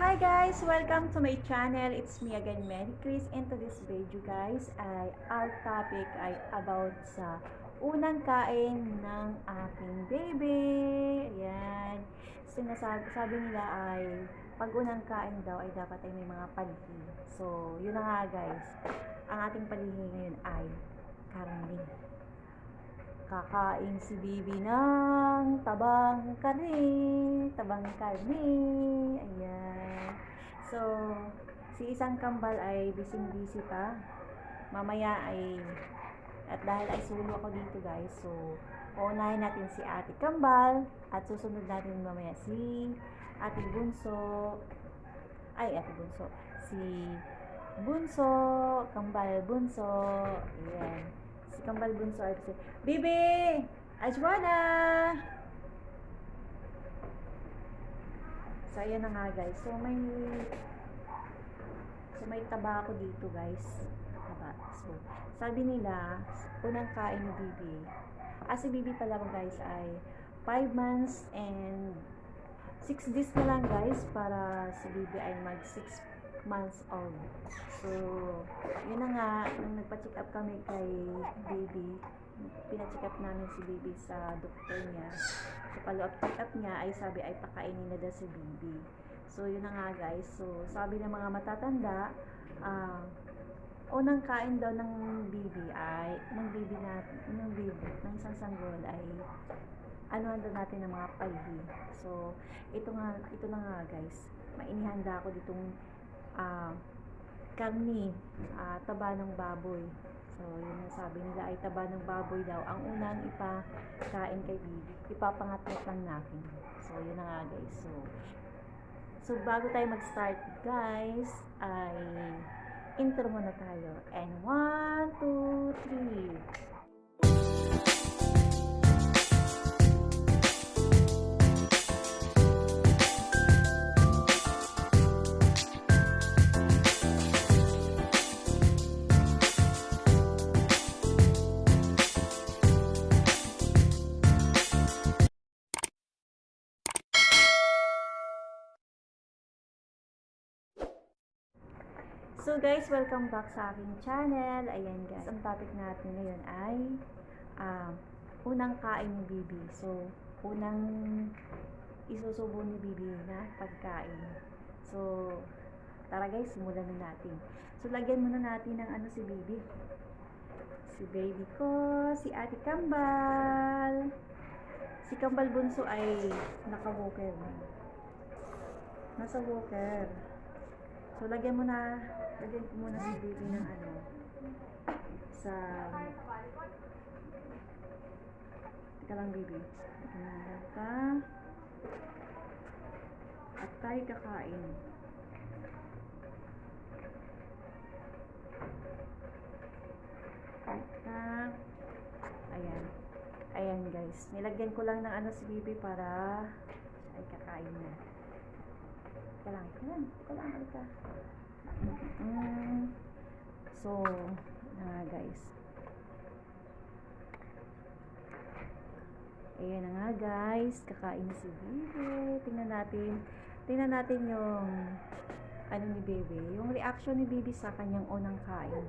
Hi guys! Welcome to my channel. It's me again, Mary Chris. And to this video guys, ay our topic ay about sa unang kain ng aking baby. Ayan. Sinasabi sabi nila ay pag unang kain daw ay dapat ay may mga palihi. So, yun na nga guys. Ang ating palihi ngayon ay karne. Kakain si Bibi ng tabang karne. Tabang karne. Ayan. So, si isang kambal ay bising-busy pa. Mamaya ay, at dahil ay sulo ako dito guys, so, uunahin natin si ate kambal, at susunod natin mamaya si ate bunso, ay ate bunso, si bunso, kambal bunso, ayan. Si kambal bunso ay Bibi! Ajwana! So, ayan na nga guys. So, may So, may taba ako dito guys. Taba. So, sabi nila, unang kain ni Bibi. Ah, si Bibi pala guys ay 5 months and 6 days na lang guys para si Bibi ay mag 6 months old. So, yun na nga, nung nagpa-check up kami kay Baby, pina-check up namin si Baby sa doktor niya. Sa follow-up check up niya ay sabi ay pakainin na daw si Baby. So, yun na nga guys. So, sabi ng mga matatanda, ah, unang kain daw ng baby ay, ng baby na, ng baby, ng isang sanggol ay, ano daw natin ng mga palhi. So, ito nga, ito na nga guys. Mainihanda ako ditong, ah, karni, ah, taba ng baboy. So, yun ang sabi nila ay taba ng baboy daw. Ang unang ipakain kay baby, ipapangatlet lang natin. So, yun na nga guys. So, So, bago tayo mag-start, guys, ay intro muna tayo. And one, two, three. So guys, welcome back sa aking channel. Ayan guys, ang topic natin ngayon ay ah, unang kain ni Bibi. So, unang isusubo ni Bibi na pagkain. So, tara guys, simulan na natin. So, lagyan muna natin ng ano si Bibi. Si baby ko, si Ate Kambal. Si Kambal Bunso ay naka-walker. Nasa walker. So, lagyan mo na, lagyan ko muna si baby ng ano, sa, teka lang baby, lang ka, at tayo kakain. Lang. Ayan. Ayan guys. Nilagyan ko lang ng ano si baby para ay kakain na. Teka lang. Teka lang. Halika. Mm. So, na guys. Ayan na nga guys. Kakain na si Bibi. Tingnan natin. Tingnan natin yung ano ni Bibi. Yung reaction ni Bibi sa kanyang unang kain.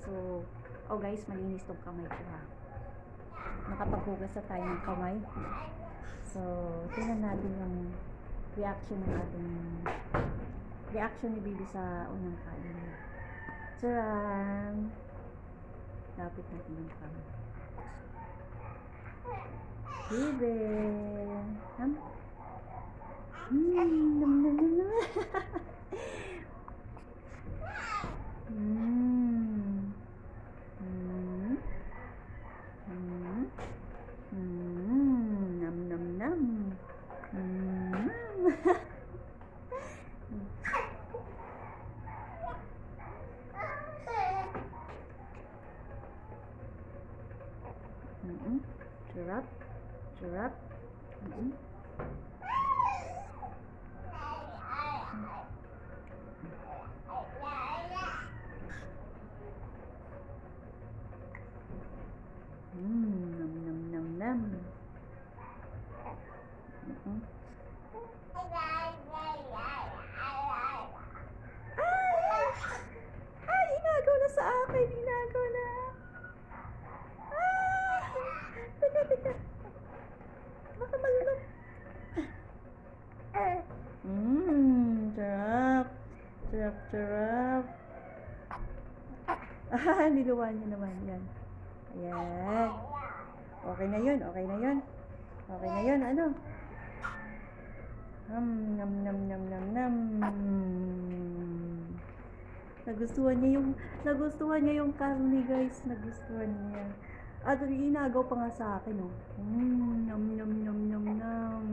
So, oh guys, malinis tong kamay ko ha. Nakapaghugas na tayo ng kamay. So, tingnan natin yung reaction ng ating reaction ni Bibi sa unang kain niya. Charan! Lapit natin yung kamay. Bibi! Ham? Hmm, nam nam nam nam. Hmm. picture up. Mm -hmm. Mmm, Num. Num. Num. Num. Mm -hmm. Charap. Ah, niluwa niya naman yan. Ayan. Okay na yun, okay na yun. Okay na yun, ano? Um, nam, nam, nam, nam, nam. Nagustuhan niya yung, nagustuhan niya yung karne, guys. Nagustuhan niya. At inagaw pa nga sa akin, oh. Mm, nam, nam, nam, nam, nam.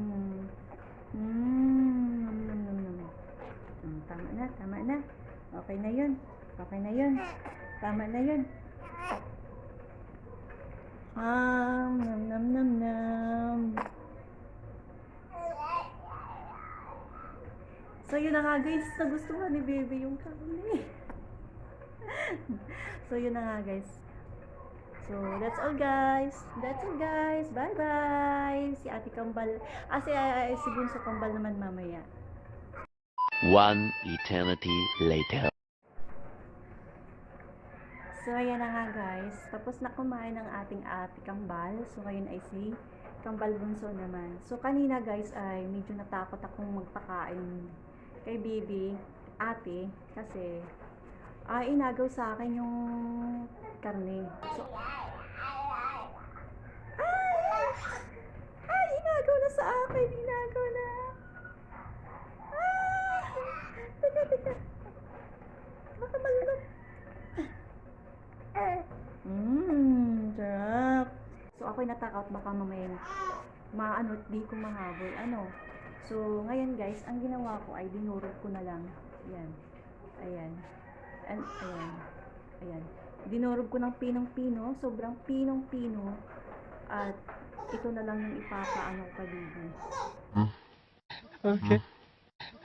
Mm, nam, nam, nam, nam. Mm, tama na, tama na. Okay na yun. Okay na yun. Tama na yun. Ah, nam, nam, nam, nam. So, yun na nga guys, nagustuhan ni baby yung karne. so, yun na nga guys. So, that's all guys. That's all guys. Bye-bye. Si Ate Kambal. Ah, si, ah, si Bunso Kambal naman mamaya. One eternity later. So, ayan na nga guys. Tapos na kumain ng ating ate Kambal. So, ngayon ay si Kambal Bunso naman. So, kanina guys ay medyo natakot akong magpakain kay Bibi, ate, kasi ay inagaw sa akin yung karne. So, ay! Ay, inagaw na sa akin! Inagaw na! Ah! Teka, teka. Baka malunok. Mmm, sarap. So, ako'y natakot baka mamaya maano, di ko mahabol. Ano? So, ngayon guys, ang ginawa ko ay dinurog ko na lang. Ayan. Ayan. And, ayan. Ayan. Dinurog ko ng pinong-pino. Sobrang pinong-pino. At ito na lang yung ipapaano ko kay Bibi. Okay.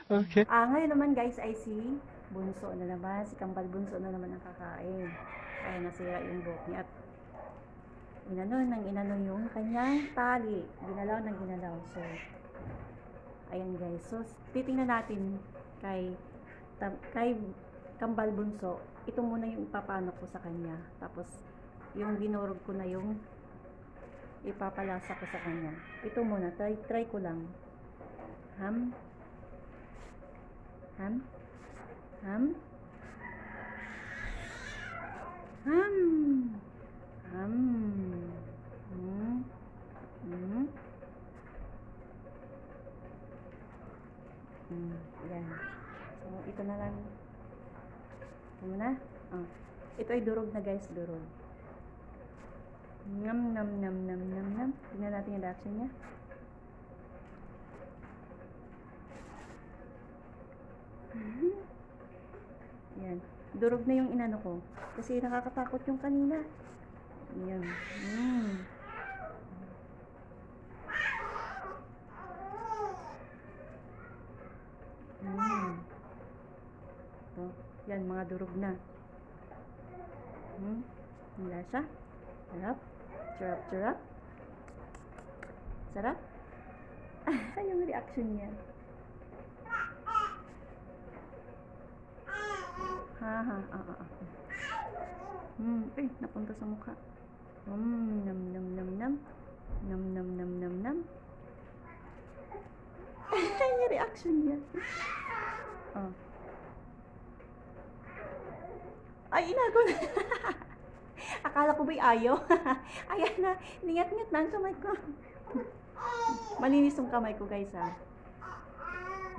Okay. Ah, ngayon naman guys ay si Bunso na naman. Si Kambal Bunso na naman ang kakain. Kaya nasira yung buhok niya. At inano nang inano yung kanyang tali. Ginalaw ng ginalaw. So, ayan guys. So, titingnan natin kay, tam- kay Kambal Bunso. Ito muna yung ipapano ko sa kanya. Tapos, yung dinurog ko na yung ipapalasa ko sa kanya. Ito muna. Try, try ko lang. Ham. Ham? Ham? Ham? Ham? Hmm? Hmm? Hmm, yan. So, ito na lang. Ito muna. Oh. Ito ay durog na guys, durog. Nam, nam, nam, nam, nam, nam. Tingnan natin yung reaction niya. Yan. Durog na yung inano ko. Kasi nakakatakot yung kanina. Yan. Mm. Mm. Yan, mga durog na. Hmm. Ang lasa. Sarap. Sarap, sarap. Sarap. yung reaction niya. Ha ha, ah, ah, ah. Hmm, eh, napunta sa mukha. Hmm, nam nam nam nam. Nam nam nam nam nam. yung reaction niya. Oh. Ay, inago na. Akala ko ba'y ayaw? Ayan na, ningat-ngat na ang kamay ko. Malinis yung kamay ko, guys, ha.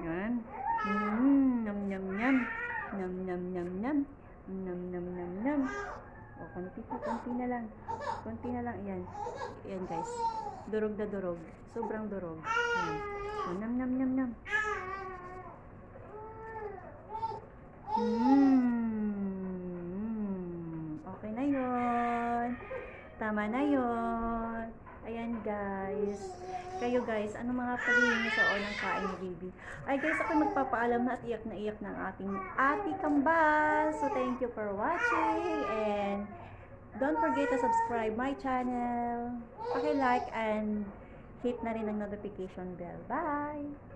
Yan. Mm, nam nam nam. Nam nam nam nam. Nam nam nam nam. O, konti pa, konti na lang. Konti na lang, yan. Yan, guys. Durog na durog. Sobrang durog. Yan. O, nam nam nam nam. Mm. Okay na yon. Tama na yon. Ayan guys. Kayo guys, ano mga pagingin niyo sa unang kain ni Bibi? Ay guys, ako magpapaalam na at iyak na iyak ng ating ati kambal. So thank you for watching and don't forget to subscribe my channel. Paki-like and hit na rin ang notification bell. Bye!